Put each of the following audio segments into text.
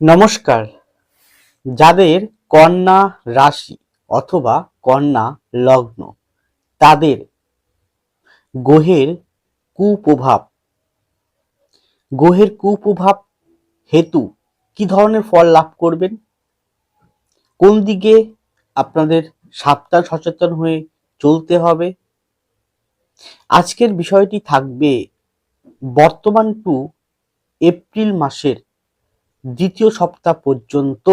নমস্কার। যাদের কন্যা রাশি অথবা কন্যা লগ্ন, তাদের গ্রহের কুপ্রভাব। গ্রহের কুপ্রভাব হেতু কি ধরনের ফল লাভ করবেন? কোন দিকে আপনাদের সাবধান, সচেতন হয়ে চলতে হবে? আজকের বিষয়টি থাকবে বর্তমান টু এপ্রিল মাসের দ্বিতীয় সপ্তাহ পর্যন্ত,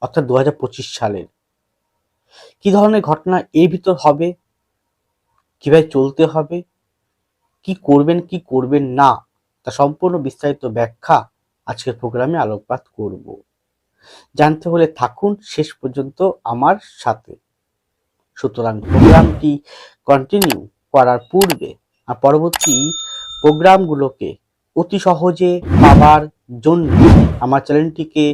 অর্থাৎ দু হাজার পঁচিশ সালের। কি ধরনের ঘটনা এর ভিতর হবে? কীভাবে চলতে হবে? কি করবেন কি করবেন না? তা সম্পূর্ণ বিস্তারিত ব্যাখ্যা আজকের প্রোগ্রামে আলোকপাত করব। জানতে হলে থাকুন শেষ পর্যন্ত আমার সাথে। সুতরাং প্রোগ্রামটি কন্টিনিউ করার পূর্বে আর পরবর্তী প্রোগ্রামগুলোকে অতি সহজে পাওয়ার জন্য আমার চ্যানেলটিকে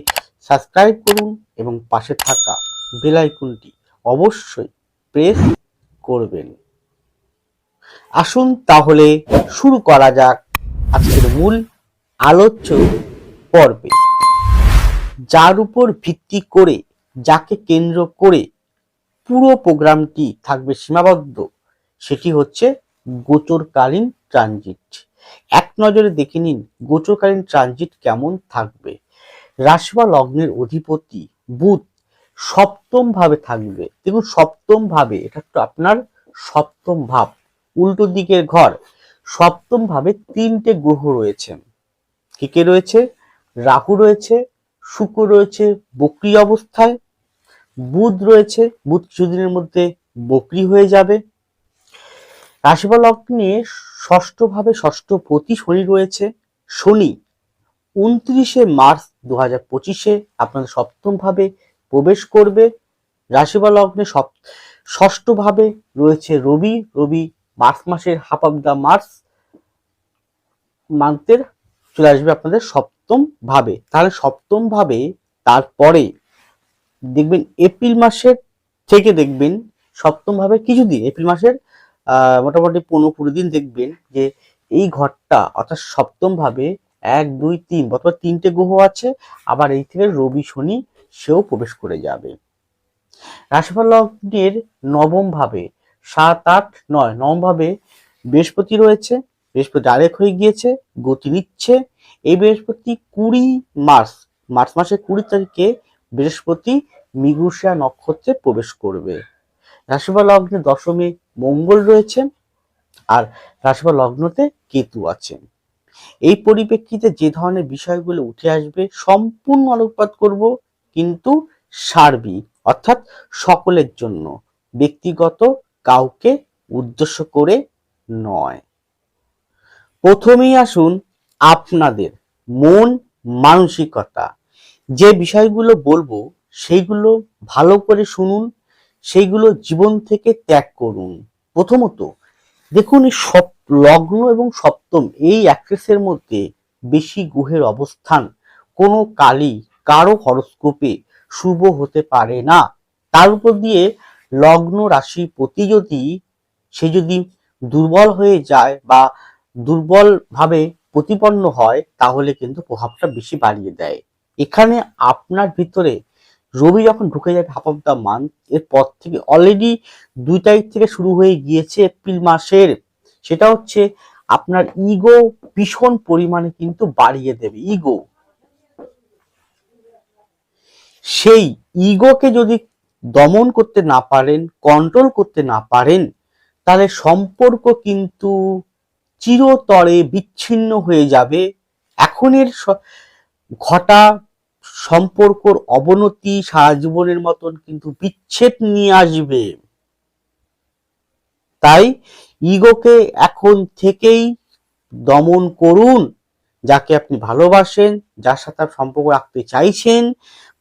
সাবস্ক্রাইব করুন এবং পাশে থাকা বেল আইকনটি অবশ্যই প্রেস করবেন। আসুন তাহলে শুরু করা যাক আজকের মূল আলোচ্য পর্বে। যার উপর ভিত্তি করে, যাকে কেন্দ্র করে পুরো প্রোগ্রামটি থাকবে সীমাবদ্ধ, সেটি হচ্ছে গোচরকালীন ট্রানজিট। এক নজরে দেখে নিন গোচরকালীন ট্রানজিট কেমন থাকবে। রাশি বা লগ্নের অধিপতি বুধ সপ্তম ভাবে থাকবে। দেখুন সপ্তম ভাবে এটা তো আপনার সপ্তম ভাব। উল্টো দিকের ঘর সপ্তম ভাবে তিনটে গ্রহ রয়েছে। কে কে রয়েছে? রাহু রয়েছে, শুক্র রয়েছে, বক্রি অবস্থায়। বুধ রয়েছে, বুধ কিছুদিনের মধ্যে বক্রি হয়ে যাবে। রাশি বা লগ্নে ষষ্ঠ ভাবে ষষ্ঠ প্রতি শনি রয়েছে। শনি উনত্রিশে মার্চ দু হাজার পঁচিশে আপনাদের সপ্তম ভাবে প্রবেশ করবে। রাশি লগ্নে সপ ষষ্ঠ ভাবে রয়েছে রবি। রবি মার্চ মাসের হাফ অফ দ্য মার্চ মান্থের চলে আসবে আপনাদের সপ্তম ভাবে তাহলে সপ্তম ভাবে তারপরে দেখবেন এপ্রিল মাসের থেকে দেখবেন সপ্তম ভাবে কিছুদিন, এপ্রিল মাসের মোটামুটি পনেরো কুড়ি দিন দেখবেন যে এই ঘরটা অর্থাৎ সপ্তম ভাবে এক, দুই, তিন অথবা তিনটে গ্রহ আছে, আবার এই থেকে রবি, শনি সেও প্রবেশ করে যাবে। রাশিফল লগ্নের নবম ভাবে সাত, আট, নয়, নবম ভাবে বৃহস্পতি রয়েছে, বৃহস্পতি ডাইরেক্ট হয়ে গিয়েছে, গতি নিচ্ছে। এই বৃহস্পতি কুড়ি মার্চ মার্চ মাসের কুড়ি তারিখে বৃহস্পতি মৃগশিরা নক্ষত্রে প্রবেশ করবে। রাশিফল লগ্নে দশমে মঙ্গল রয়েছে আর রাশিফল লগ্নতে কেতু আছে এই পরিপ্রেক্ষিতে যে ধরনের বিষয়গুলো উঠে আসবে, সম্পূর্ণ আলোকপাত করব কিন্তু সার্বিক, অর্থাৎ সকলের জন্য, ব্যক্তিগত, কাউকে উদ্দেশ্য করে নয়। প্রথমেই আসুন আপনাদের মন মানসিকতা। যে বিষয়গুলো বলব সেইগুলো ভালো করে শুনুন সেইগুলো জীবন থেকে ত্যাগ করুন। প্রথমত, দেখুন এই সপ, লগ্ন এবং সপ্তম, এই অ্যাক্সেসের মধ্যে বেশি গ্রহের অবস্থান। কোনো কালই কারও হরস্কোপে শুভ হতে পারে না। তার উপর দিয়ে লগ্ন রাশি প্রতি যদি, সে যদি দুর্বল হয়ে যায় বা দুর্বল ভাবে প্রতিপন্ন হয়, তাহলে কিন্তু প্রভাবটা বেশি বাড়িয়ে দেয়। এখানে আপনার ভিতরে রবি যখন ঢুকে যায় হাফ অফ দ্য মান্থ এর পর থেকে অলরেডি দুই তারিখ থেকে শুরু হয়ে গিয়েছে এপ্রিল মাসের, সেটা হচ্ছে আপনার ইগো ভীষণ পরিমাণে কিন্তু বাড়িয়ে দেবে ইগো সেই ইগোকে যদি দমন করতে না পারেন কন্ট্রোল করতে না পারেন, তাহলে সম্পর্ক কিন্তু চিরতরে বিচ্ছিন্ন হয়ে যাবে। এখনের ঘটা সম্পর্কর অবনতি সারা জীবনের মতন কিন্তু বিচ্ছেদ নিয়ে আসবে। তাই ইগোকে এখন থেকেই দমন করুন, যাকে আপনি ভালোবাসেন, যার সাথে সম্পর্ক রাখতে চাইছেন,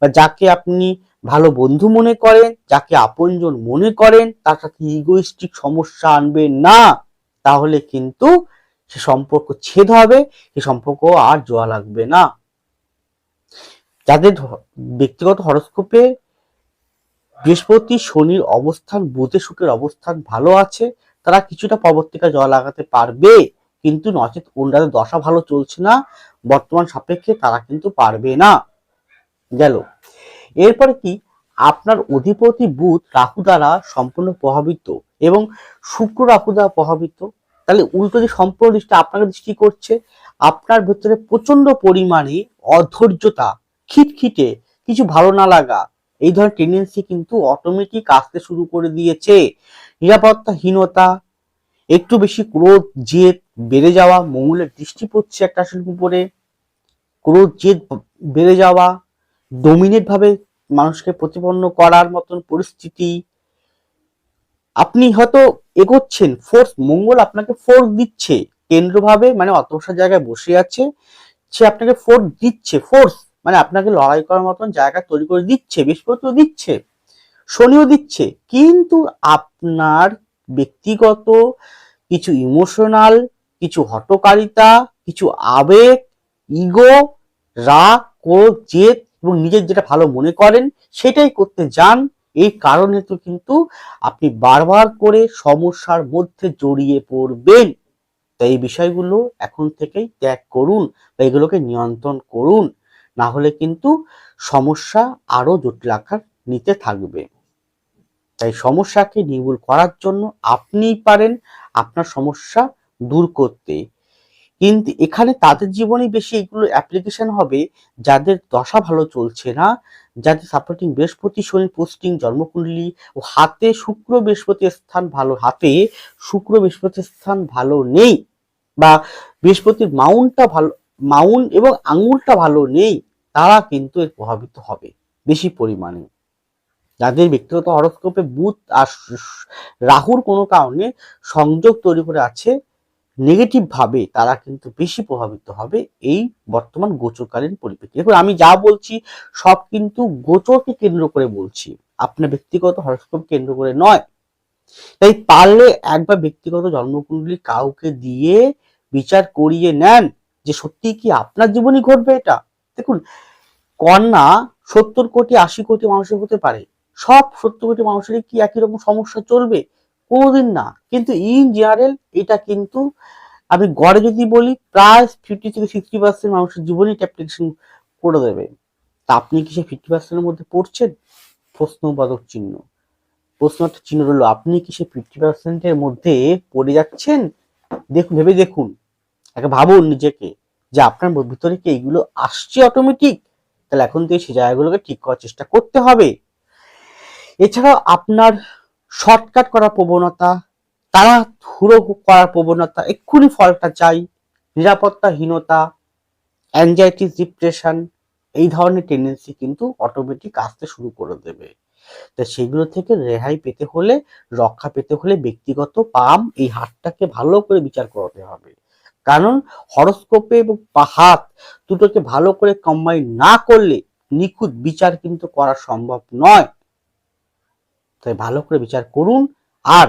বা যাকে আপনি ভালো বন্ধু মনে করেন, যাকে আপনজন মনে করেন, তার সাথে ইগোইস্টিক সমস্যা আনবেন না। তাহলে কিন্তু সে সম্পর্ক ছেদ হবে, সে সম্পর্ক আর জোয়া লাগবে না। যাদের ব্যক্তিগত হরস্কোপে বৃহস্পতি শনির অবস্থান বুধে শুক্রের অবস্থান ভালো আছে, তারা কিছুটা পরবর্তীকালে জল লাগাতে পারবে, কিন্তু নচেত ওনাদের দশা ভালো চলছে না, বর্তমান সাপেক্ষে তারা কিন্তু পারবে না। গেল। এরপরে কি? আপনার অধিপতি বুধ রাহু দ্বারা সম্পূর্ণ প্রভাবিত এবং শুক্র রাহু দ্বারা প্রভাবিত। তাহলে উল্টো যে সম্পূর্ণ দৃষ্টি আপনাকে দৃষ্টি করছে, আপনার ভেতরে প্রচণ্ড পরিমাণে অধৈর্যতা খিটখিটে, কিছু ভালো না লাগা। এই ধরনের টেন্ডেন্সি কিন্তু অটোমেটিক আসতে শুরু করে দিয়েছে। নিরাপত্তাহীনতা, একটু বেশি ক্রোধ, জেদ বেড়ে যাওয়া, মঙ্গলের দৃষ্টি পড়ছে একটা রাশির উপরে। ক্রোধ, জেদ বেড়ে যাওয়া ডোমিনেট ভাবে মানুষকে প্রতিপন্ন করার মতন পরিস্থিতি। আপনি হয়তো এগোচ্ছেন ফোর্স মঙ্গল আপনাকে ফোর্স দিচ্ছে, কেন্দ্রভাবে মানে অতবসা জায়গায় বসে আছে, সে আপনাকে ফোর্স দিচ্ছে ফোর্স মানে আপনাকে লড়াই করার মতন জায়গা তৈরি করে দিচ্ছে বৃহস্পতিও দিচ্ছে, শনিও দিচ্ছে। কিন্তু আপনার ব্যক্তিগত কিছু ইমোশনাল কিছু হটকারিতা, কিছু আবেগ ইগো রাগ, ক্রোধ, জেদ এবং নিজের যেটা ভালো মনে করেন সেটাই করতে যান। এই কারণে তো কিন্তু আপনি বারবার করে সমস্যার মধ্যে জড়িয়ে পড়বেন। তাই এই বিষয়গুলো এখন থেকেই ত্যাগ করুন বা এগুলোকে নিয়ন্ত্রণ করুন। না হলে কিন্তু সমস্যা আরও জটিল আকার নিতে থাকবে। তাই সমস্যাকে নির্মূল করার জন্য আপনিই পারেন আপনার সমস্যা দূর করতে। কিন্তু এখানে তাদের জীবনে বেশি এগুলো অ্যাপ্লিকেশন হবে, যাদের দশা ভালো চলছে না, যাদের সাপোর্টিং বৃহস্পতি, শনি পোস্টিং জন্মকুণ্ডলী ও হাতে শুক্র বৃহস্পতির স্থান ভালো, হাতে শুক্র বৃহস্পতির স্থান ভালো নেই বা বৃহস্পতির মাউন্টটা ভালো মাউন্ট এবং আঙুলটা ভালো নেই, তারা কিন্তু এর প্রভাবিত হবে বেশি পরিমাণে। যাদের ব্যক্তিগত হরস্কোপে বুধ আর রাহুর কোনো কারণে সংযোগ তৈরি করে আছে নেগেটিভ ভাবে তারা কিন্তু বেশি প্রভাবিত হবে এই বর্তমান গোচরকালীন পরিপ্রেক্ষিতে। দেখুন, আমি যা বলছি সব কিন্তু গোচরকে কেন্দ্র করে বলছি, আপনার ব্যক্তিগত হরস্কোপ কেন্দ্র করে নয়। তাই পারলে একবার ব্যক্তিগত জন্মকুণ্ডলী কাউকে দিয়ে বিচার করিয়ে নেন। যে সত্যি কি আপনার জীবনই ঘটবে এটা? দেখুন কন্যা সত্তর কোটি, আশি কোটি মানুষের হতে পারে। সব সত্তর কোটি মানুষেরই কি একই রকম সমস্যা চলবে? কোনোদিন না। কিন্তু ইন জেনারেল এটা কিন্তু আমি গড়ে যদি বলি, প্রায় ফিফটি থেকে সিক্সটি পার্সেন্ট মানুষের জীবনই অ্যাপ্লিকেশন করে দেবে। তা আপনি কি সেই ফিফটি পার্সেন্টের মধ্যে পড়ছেন? প্রশ্নবাদক চিহ্ন। প্রশ্নটা চিহ্ন রইল, আপনি কি সেই ফিফটি পার্সেন্টের মধ্যে পড়ে যাচ্ছেন? দেখুন, ভেবে দেখুন। একটা ভাবুন নিজেকে যে আপনার ভিতরে কি এইগুলো আসছে অটোমেটিক তাহলে এখন থেকে সেই জায়গাগুলোকে ঠিক করার চেষ্টা করতে হবে। এছাড়াও আপনার শর্টকাট করার প্রবণতা তারা হুড়ো করার প্রবণতা, এক্ষুনি ফলটা চাই। নিরাপত্তাহীনতা অ্যাংজাইটি ডিপ্রেশন এই ধরনের টেন্ডেন্সি কিন্তু অটোমেটিক আসতে শুরু করে দেবে। তা সেগুলো থেকে রেহাই পেতে হলে, রক্ষা পেতে হলে ব্যক্তিগত পাম এই হাতটাকে ভালো করে বিচার করাতে হবে। কারণ হরস্কোপে এবং হাত দুটোকে ভালো করে কম্বাইন না করলে নিখুঁত বিচার কিন্তু করা সম্ভব নয়। তাই ভালো করে বিচার করুন আর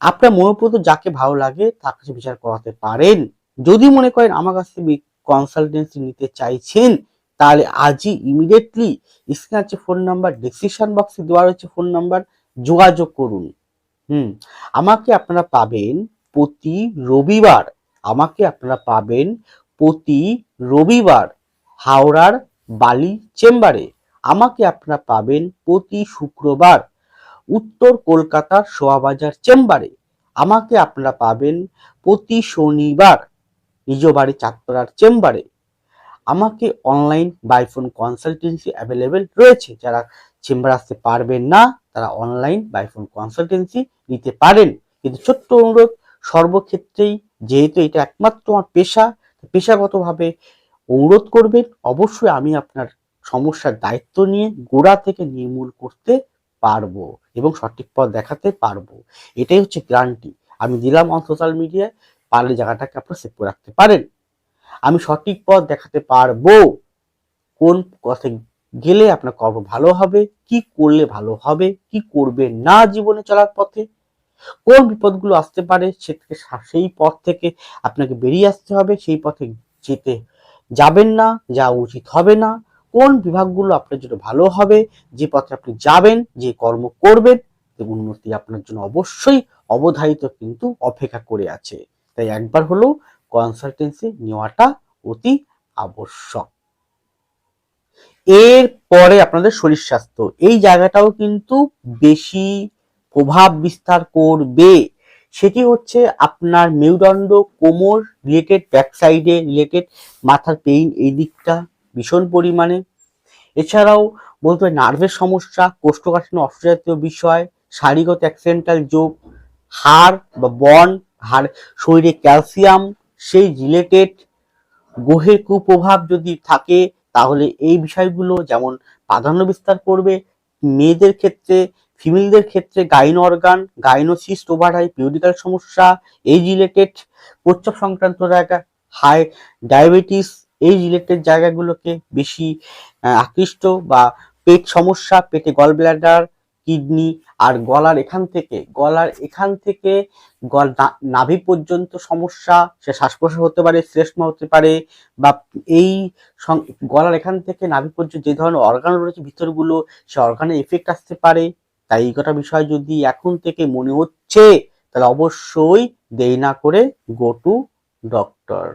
আপনার মনোপ্রত যাকে ভালো লাগে তার কাছে বিচার করাতে পারেন। যদি মনে করেন আমার কাছ কনসালটেন্সি নিতে চাইছেন, তাহলে আজই ইমিডিয়েটলি স্ক্রিনে আছে ফোন নাম্বার ডিসক্রিপশন বক্সে দেওয়া রয়েছে ফোন নাম্বার যোগাযোগ করুন। হুম, আমাকে আপনারা পাবেন প্রতি রবিবার আমাকে আপনারা পাবেন প্রতি রবিবার হাওড়ার বালি চেম্বারে। আমাকে আপনারা পাবেন প্রতি শুক্রবার উত্তর কলকাতার শোয়াবাজার চেম্বারে। আমাকে আপনারা পাবেন প্রতি শনিবার নিজ বাড়ি চাঁদপাড়ার চেম্বারে। আমাকে অনলাইন বাইফোন কনসালটেন্সি অ্যাভেলেবেল রয়েছে। যারা চেম্বার আসতে পারবেন না, তারা অনলাইন বাইফোন কনসালটেন্সি নিতে পারেন। কিন্তু ছোট্ট অনুরোধ, সর্বক্ষেত্রেই যেহেতু এটা একমাত্র আমার পেশা, পেশাগতভাবে অনুরোধ করবেন, অবশ্যই আমি আপনার সমস্যার দায়িত্ব নিয়ে গোড়া থেকে নির্মূল করতে পারব এবং সঠিক পথ দেখাতে পারব। এটাই হচ্ছে গ্রান্টি আমি দিলাম অন সোশ্যাল মিডিয়ায় পারলে জায়গাটাকে আপনারা সেভ করে রাখতে পারেন। আমি সঠিক পথ দেখাতে পারব। কোন পথে গেলে আপনার কর্ম ভালো হবে, কি করলে ভালো হবে, কি করবে না জীবনে চলার পথে কোন বিপদগুলো আসতে পারে সে থেকে সেই পথ থেকে আপনাকে বেরিয়ে আসতে হবে, সেই পথে যেতে যাবেন না যা উচিত হবে না। কোন বিভাগগুলো আপনার জন্য ভালো হবে, যে পথে আপনি যাবেন, যে কর্ম করবেন উন্নতি আপনার জন্য অবশ্যই অবধারিত কিন্তু অপেক্ষা করে আছে। তাই একবার হলেও কনসালটেন্সি নেওয়াটা অতি আবশ্যক। এর পরে আপনাদের শরীর স্বাস্থ্য। এই জায়গাটাও কিন্তু বেশি প্রভাব বিস্তার করবে, সেটি হচ্ছে আপনার মেরুদণ্ড কোমর রিলেটেড ব্যাক সাইডে রিলেটেড মাথার পেইন এই দিকটা ভীষণ পরিমাণে। এছাড়াও বলতে হয় নার্ভের সমস্যা, কোষ্ঠকাঠিন্য অষ্টজাতীয় বিষয় শারীরগত অ্যাক্সিডেন্টাল যোগ, হাড় বা বন হাড়, শরীরে ক্যালসিয়াম সেই রিলেটেড গ্রহের কুপ্রভাব যদি থাকে, তাহলে এই বিষয়গুলো যেমন প্রাধান্য বিস্তার করবে, মেয়েদের ক্ষেত্রে ফিমেলদের ক্ষেত্রে গাইন অর্গান গাইনোসিস্ট ওভারহাই পিউরিক্যাল সমস্যা এই রিলেটেড প্রচ্ছব সংক্রান্ত জায়গা, হাই ডায়াবেটিস এই রিলেটেড জায়গাগুলোকে বেশি আকৃষ্ট বা পেট সমস্যা, পেটে গল ব্লাডার কিডনি আর গলার এখান থেকে, গলার এখান থেকে গল নাভি পর্যন্ত সমস্যা, সে শ্বাস প্রশ্বাস হতে পারে শ্লেষ্মা হতে পারে বা এই গলার এখান থেকে নাভি পর্যন্ত যে ধরনের অর্গান রয়েছে, ভিতরগুলো, সে অর্গানে এফেক্ট আসতে পারে। তাই এই কটা বিষয় যদি এখন থেকে মনে হচ্ছে, তাহলে অবশ্যই দেরি না করে গো টু ডক্টর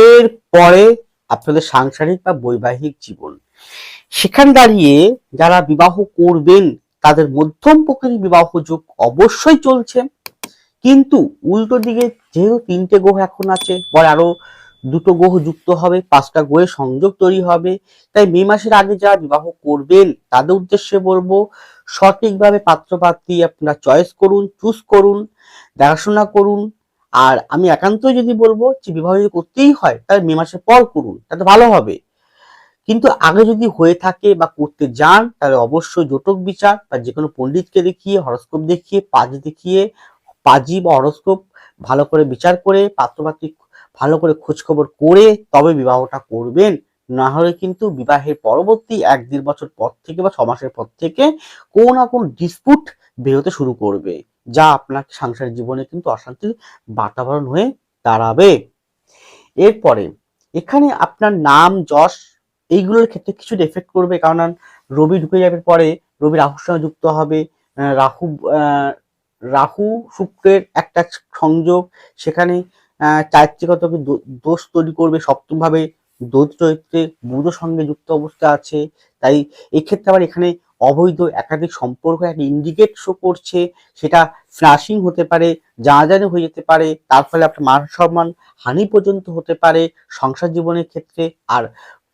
এর পরে আপনাদের সাংসারিক বা বৈবাহিক জীবন। সেখানে দাঁড়িয়ে যারা বিবাহ করবেন, তাদের মধ্যম প্রকৃতির বিবাহ যোগ অবশ্যই চলছে। কিন্তু উল্টো দিকে যেহেতু তিনটে গ্রহ এখন আছে, পরে আরও দুটো গ্রহ যুক্ত হবে, পাঁচটা গ্রহের সংযোগ তৈরি হবে। তাই মে মাসের আগে যারা বিবাহ করবেন, তাদের উদ্দেশ্যে বলব, সঠিকভাবে পাত্রপাত্রী আপনারা চয়েস করুন চুজ করুন, দেখাশোনা করুন। আর আমি একান্তই যদি বলব যে বিবাহ যদি করতেই হয়, তাহলে মে মাসের পর করুন, তাতে ভালো হবে। কিন্তু আগে যদি হয়ে থাকে বা করতে যান, তাহলে অবশ্যই জটক বিচার বা যে কোনো পণ্ডিতকে দেখিয়ে, হরস্কোপ দেখিয়ে, পাজ দেখিয়ে, পাজি বা হরস্কোপ ভালো করে বিচার করে, পাত্রপাত্রী ভালো করে খোঁজ খবর করে তবে বিবাহটা করবেন। না হলে কিন্তু বিবাহের পরবর্তী এক দেড় বছর পর থেকে বা ছ মাসের পর থেকে কোনো না কোনো ডিসপুট বেরোতে শুরু করবে, যা আপনার সাংসারিক জীবনে কিন্তু অশান্তির বাতাবরণ হয়ে দাঁড়াবে। এরপরে, এখানে আপনার নাম, যশ এইগুলোর ক্ষেত্রে কিছু এফেক্ট করবে, কারণ রবি ঢুকে যাবে পরে রবি রাহুর সঙ্গে যুক্ত হবে রাহু রাহু শুক্রের একটা সংযোগ, সেখানে চারিত্রিকত দোষ তৈরি করবে সপ্তম ভাবে দোষ চরিত্রে বুধ সঙ্গে যুক্ত অবস্থা আছে। তাই এক্ষেত্রে আবার এখানে অবৈধ একাধিক সম্পর্ক একটা ইন্ডিকেট শো করছে, সেটা ফ্লাশিং হতে পারে জানাজানি হয়ে যেতে পারে, তার ফলে আপনার মান সম্মান হানি পর্যন্ত হতে পারে সংসার জীবনের ক্ষেত্রে। আর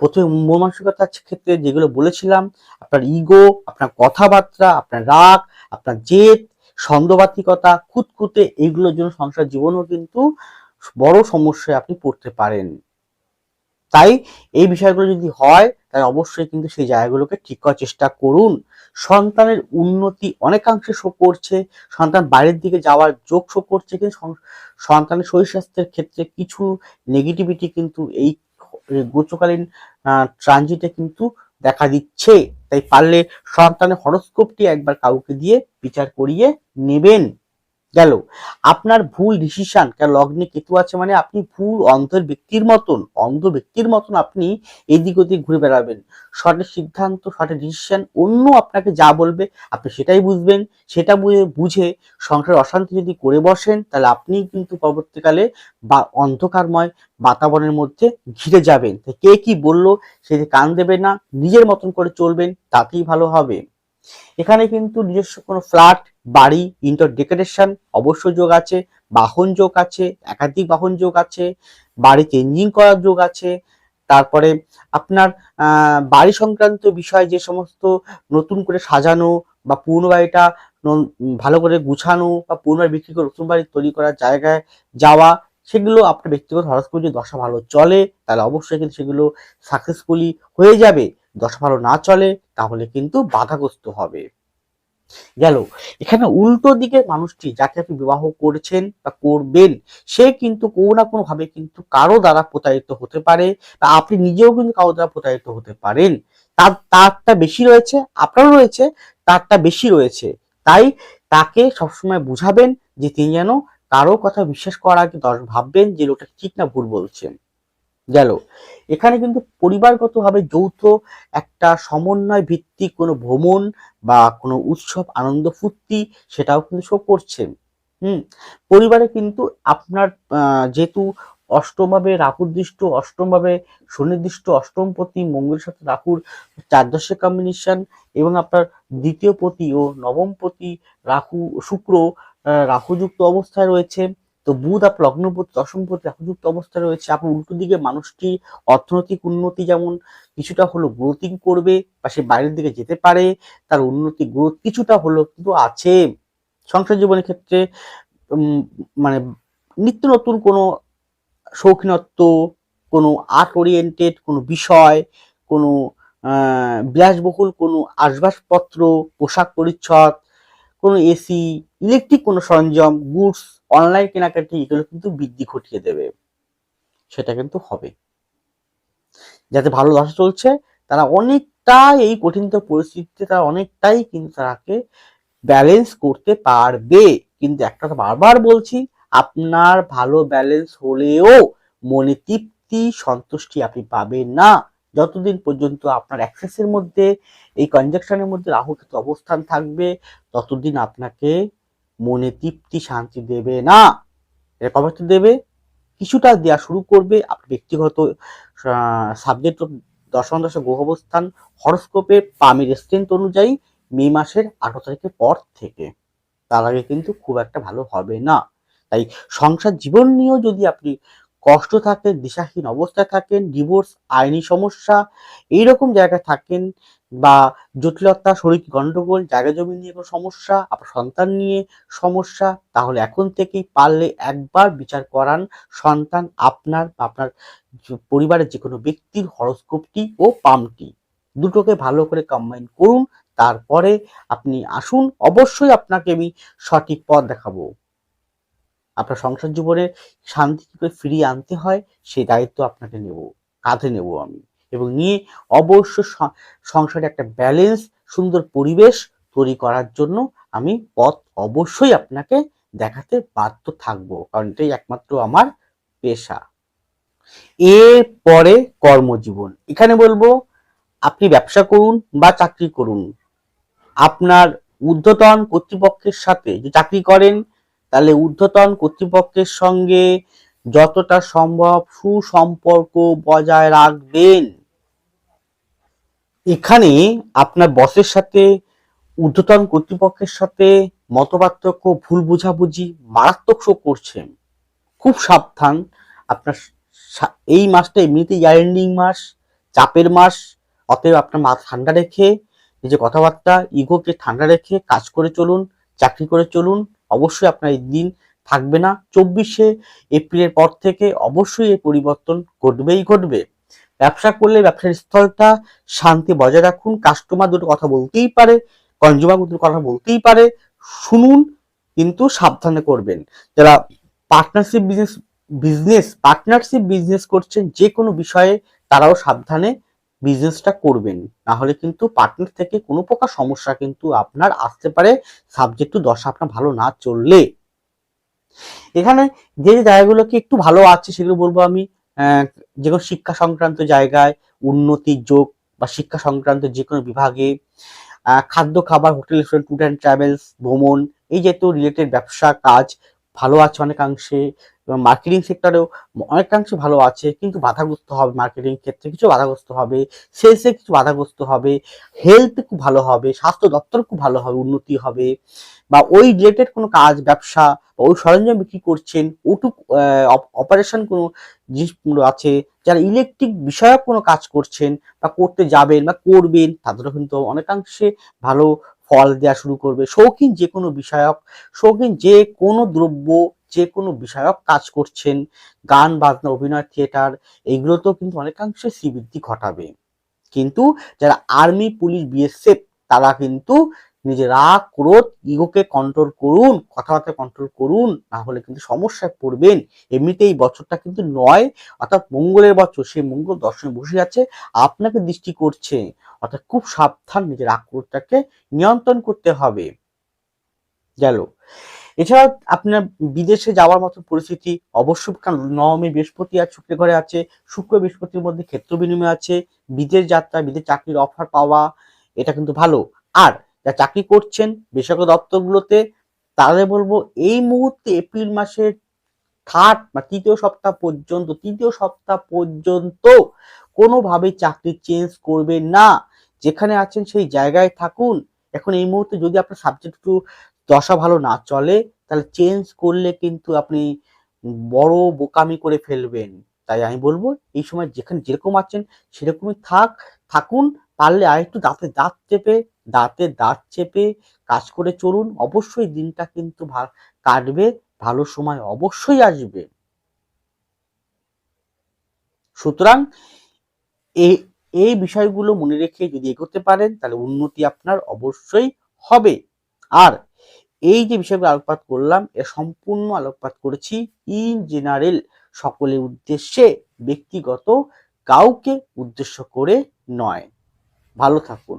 প্রথমে মন মানসিকতার ক্ষেত্রে যেগুলো বলেছিলাম, আপনার ইগো আপনার কথাবার্তা, আপনার রাগ, আপনার জেদ সন্দেহবাতিকতা খুঁতখুঁতে এইগুলোর জন্য সংসার জীবনও কিন্তু বড় সমস্যায় আপনি পড়তে পারেন। তাই এই বিষয়গুলো যদি হয়, তাহলে অবশ্যই কিন্তু সেই জায়গাগুলোকে ঠিক করার চেষ্টা করুন। সন্তানের উন্নতি অনেকাংশে শো করছে, সন্তান বাইরের দিকে যাওয়ার যোগ শো করছে, কিন্তু সন্তানের শরীর স্বাস্থ্যের ক্ষেত্রে কিছু নেগেটিভিটি কিন্তু এই গোচকালীন ট্রানজিটে কিন্তু দেখা দিচ্ছে। তাই পারলে সন্তানের হরস্কোপটি একবার কাউকে দিয়ে বিচার করিয়ে নেবেন। গেল। আপনার ভুল ডিসিশন কারণ লগ্নে কেতু আছে মানে আপনি ভুল অন্ধের ব্যক্তির মতন, অন্ধ ব্যক্তির মতন আপনি এদিক ওদিক ঘুরে বেড়াবেন। সঠিক সিদ্ধান্ত, সঠিক ডিসিশন অন্য আপনাকে যা বলবে, আপনি সেটাই বুঝবেন। সেটা বুঝে বুঝে সংসারের অশান্তি যদি করে বসেন, তাহলে আপনি কিন্তু পরবর্তীকালে বা, অন্ধকারময় বাতাবরণের মধ্যে ঘিরে যাবেন। কে কি বলল সেটি কান দেবে না, নিজের মতন করে চলবেন, তাতেই ভালো হবে। এখানে কিন্তু নিজস্ব কোনো ফ্ল্যাট বাড়ি ইন্টার ডেকোরেশন অবশ্য যোগ আছে, বাহন যোগ আছে, একাধিক বাহন যোগ আছে বাড়ি চেঞ্জিং করার যোগ আছে, তারপরে আপনার বাড়ি সংক্রান্ত বিষয় যে সমস্ত নতুন করে সাজানো বা পুরনো বাড়িটা ভালো করে গুছানো বা পুরনো বিক্রি করে নতুন বাড়ি তৈরি করার জায়গায় যাওয়া, সেগুলো আপনার ব্যক্তিগত হরস্কোপ যদি দশা ভালো চলে, তাহলে অবশ্যই কিন্তু সেগুলো সাকসেসফুলি হয়ে যাবে। দশা ভালো না চলে, তাহলে কিন্তু বাধাগ্রস্ত হবে। গেল। এখানে উল্টো দিকে মানুষটি যাকে আপনি বিবাহ করেছেন বা করবেন, সে কিন্তু কোনো না কোনো ভাবে কিন্তু কারও দ্বারা প্রতারিত হতে পারে বা আপনি নিজেও কিন্তু কারও দ্বারা প্রতারিত হতে পারেন। তার, তারটা বেশি রয়েছে, আপনারও রয়েছে, তারটা বেশি রয়েছে। তাই তাকে সবসময় বুঝাবেন যে তিনি যেন কারও কথা বিশ্বাস করার আগে দশ ভাববেন যে লোকটা ঠিক না ভুল বলছেন গেল। এখানে কিন্তু পরিবারগতভাবে যৌথ একটা সমন্বয় ভিত্তিক কোনো ভ্রমণ বা কোনো উৎসব, আনন্দ, ফুর্তি সেটাও কিন্তু শো করছে। হুম? পরিবারে কিন্তু আপনার যেহেতু অষ্টমভাবে রাহুদৃষ্ট অষ্টমভাবে সুনির্দিষ্ট অষ্টমপতি মঙ্গলের সাথে রাহুর চারদশের কম্বিনেশন এবং আপনার দ্বিতীয় পতি ও নবমপতি রাহু, শুক্র রাহুযুক্ত অবস্থায় রয়েছে। তো বুধ আপনার লগ্নপতি দশমপতি রাহুযুক্ত অবস্থায় রয়েছে আপনার উল্টো দিকে মানুষটি অর্থনৈতিক উন্নতি যেমন কিছুটা হলো গ্রোথিং করবে বা সে বাইরের দিকে যেতে পারে, তার উন্নতি গ্রোথ কিছুটা হলো কিন্তু আছে। সংসার জীবনের ক্ষেত্রে মানে নিত্য নতুন কোনো শৌখিনত্ব, কোনো আর্ট ওরিয়েন্টেড কোনো বিষয়, কোনো বিলাসবহুল কোনো আসবাবপত্র পোশাক পরিচ্ছদ কোনো এসি ইলেকট্রিক কোনো সরঞ্জাম গুডস অনলাইন কেনাকাটি এগুলো কিন্তু বৃদ্ধি ঘটিয়ে দেবে। সেটা কিন্তু হবে। যাতে ভালো দশা চলছে, তারা অনেকটাই এই কঠিনতর পরিস্থিতিতে তারা অনেকটাই কিন্তু তাকে ব্যালেন্স করতে পারবে। কিন্তু একটা বারবার বলছি, আপনার ভালো ব্যালেন্স হলেও মনে তৃপ্তি, সন্তুষ্টি আপনি পাবেন না। যতদিন পর্যন্ত আপনার অ্যাক্সেসের মধ্যে, এই কনজাকশনের মধ্যে রাহু কিন্তু অবস্থান থাকবে, ততদিন আপনাকে মনে তৃপ্তি, শান্তি দেবে না। এটা কবে দেবে, কিছুটা দেওয়া শুরু করবে আপনার ব্যক্তিগত সাবজেক্ট দশম দশা গ্রহ অবস্থান হরস্কোপে পামির স্ট্রেন্থ অনুযায়ী মে মাসের আঠারো তারিখের পর থেকে। তার আগে কিন্তু খুব একটা ভালো হবে না। তাই সংসার জীবন নিয়েও যদি আপনি কষ্ট থাকেন, দিশাহীন অবস্থায় থাকেন ডিভোর্স আইনি সমস্যা, এইরকম জায়গায় থাকেন বা জটিলতা, শরীর গন্ডগোল, জায়গা জমি নিয়ে কোনো সমস্যা, আপনার সন্তান নিয়ে সমস্যা, তাহলে এখন থেকেই পারলে একবার বিচার করান সন্তান আপনার বা আপনার পরিবারের যে কোনো ব্যক্তির হরস্কোপটি ও পামটি। দুটোকে ভালো করে কম্বাইন করুন, তারপরে আপনি আসুন, অবশ্যই আপনাকে আমি সঠিক পথ দেখাবো। আপনার সংসার জীবনে শান্তি কি করে ফিরিয়ে আনতে হয়, সেই দায়িত্ব আপনাকে নেব, কাঁধে নেব আমি। এবং নিয়ে অবশ্য সংসারে একটা ব্যালেন্স সুন্দর পরিবেশ তৈরি করার জন্য আমি পথ অবশ্যই আপনাকে দেখাতে বাধ্য থাকব, কারণ এটাই একমাত্র আমার পেশা। এরপরে কর্মজীবন। এখানে বলব, আপনি ব্যবসা করুন বা চাকরি করুন। আপনার ঊর্ধ্বতন কর্তৃপক্ষের সাথে যে চাকরি করেন তাহলে ঊর্ধ্বতন কর্তৃপক্ষের সঙ্গে যতটা সম্ভব সুসম্পর্ক বজায় রাখবেন। এখানে আপনার বসের সাথে, ঊর্ধ্বতন কর্তৃপক্ষের সাথে মতপার্থক্য, ভুল বোঝাবুঝি মারাত্মক শো করছেন খুব সাবধান। আপনার এই মাসটা এমনিতেই ইয়ার মাস, চাপের মাস, অতএব আপনার মাথা ঠান্ডা রেখে, নিজের কথাবার্তা, ইগোকে ঠান্ডা রেখে কাজ করে চলুন, চাকরি করে চলুন অবশ্যই আপনার এই দিন থাকবে না। চব্বিশে এপ্রিলের পর থেকে অবশ্যই এই পরিবর্তন ঘটবেই ঘটবে। ব্যবসা করলে ব্যবসার স্থলটা শান্তি বজায় রাখুন। কাস্টমার দুটো কথা বলতেই পারে কনজিউমার দুটো কথা বলতেই পারে। শুনুন, কিন্তু সাবধানে করবেন। যারা partnership business business partnership business করছেন, যে কোনো বিষয়ে তারাও সাবধানে বিজনেসটা করবেন না হলে কিন্তু পার্টনার থেকে কোনো প্রকার সমস্যা কিন্তু আপনার আসতে পারে সাবজেক্ট টু দশা আপনার ভালো না চললে। এখানে যে যে জায়গাগুলোকে একটু ভালো আছে সেগুলো বলব আমি যে কোনো শিক্ষা সংক্রান্ত জায়গায় উন্নতির যোগ বা শিক্ষা সংক্রান্ত যে কোনো বিভাগে খাদ্য, খাবার, hotel restaurant tour and travels ভ্রমণ, এই যেহেতু রিলেটেড ব্যবসা, কাজ ভালো আছে অনেকাংশে এবং মার্কেটিং সেক্টরেও অনেকাংশে ভালো আছে, কিন্তু বাধাগ্রস্ত হবে মার্কেটিং ক্ষেত্রে, কিছু বাধাগ্রস্ত হবে সেলসে কিছু বাধাগ্রস্ত হবে হেলথ খুব ভালো হবে, স্বাস্থ্য দপ্তর খুব ভালো হবে, উন্নতি হবে বা ওই রিলেটেড কোনো কাজ, ব্যবসা বা ওই সরঞ্জাম বিক্রি করছেন, ওটুক অপারেশন কোনো জিনিসগুলো আছে যারা ইলেকট্রিক বিষয়ক কোনো কাজ করছেন বা করতে যাবেন বা করবেন, তাদেরও কিন্তু অনেকাংশে ভালো ফল দেওয়া শুরু করবে। শৌখিন যে কোনো বিষয়ক, শৌখিন যে কোনো দ্রব্য যে কোনো বিষয়ক কাজ করছেন। গান, বাজনা, অভিনয়, থিয়েটার, এইগুলোতেও কিন্তু অনেকাংশে শ্রীবৃদ্ধি ঘটাবে। কিন্তু যারা আর্মি, পুলিশ, বিএসএফ, তারা কিন্তু নিজের রাগ ক্রোধ, ইগোকে কন্ট্রোল করুন, কথাবার্তা কন্ট্রোল করুন, না হলে কিন্তু সমস্যায় পড়বেন। এমনিতে এই বছরটা কিন্তু নয়, অর্থাৎ মঙ্গলের বছর, সেই মঙ্গল দর্শনে বসে আছে আপনাকে দৃষ্টি করছে। অর্থাৎ খুব সাবধান নিজের আক্রোধটাকে নিয়ন্ত্রণ করতে হবে। গেল। এছাড়া আপনার বিদেশে যাওয়ার মতো পরিস্থিতি অবশ্যই কারণ নবমী, বৃহস্পতি আর শুক্র ঘরে আছে, শুক্র বৃহস্পতির মধ্যে ক্ষেত্র বিনিময় আছে, বিদেশ যাত্রা, বিদেশ চাকরির অফার পাওয়া, এটা কিন্তু ভালো। আর যা চাকরি করছেন বেসরকারি দপ্তরগুলোতে তাহলে বলব এই মুহূর্তে এপ্রিল মাসের থার্ড বা তৃতীয় সপ্তাহ পর্যন্ত, তৃতীয় সপ্তাহ পর্যন্ত কোনোভাবে চাকরি চেঞ্জ করবেন না। যেখানে আছেন সেই জায়গায় থাকুন। এখন এই মুহূর্তে যদি আপনার সাবজেক্ট একটু দশা ভালো না চলে, তাহলে চেঞ্জ করলে কিন্তু আপনি বড় বোকামি করে ফেলবেন। তাই আমি বলব এই সময় যেখানে যেরকম আছেন সেরকমই থাক, থাকুন, পারলে আরেকটু দাঁতে দাঁত চেপে দাঁতে দাঁত চেপে কাজ করে চলুন। অবশ্যই দিনটা কিন্তু কাটবে, ভালো সময় অবশ্যই আসবে। সুতরাং এই এই বিষয়গুলো মনে রেখে যদি এগোতে পারেন, তাহলে উন্নতি আপনার অবশ্যই হবে। আর এই যে বিষয়গুলো আলোকপাত করলাম এ সম্পূর্ণ আলোকপাত করেছি ইন জেনারেল সকলের উদ্দেশ্যে, ব্যক্তিগত, কাউকে উদ্দেশ্য করে নয়। ভালো থাকুন।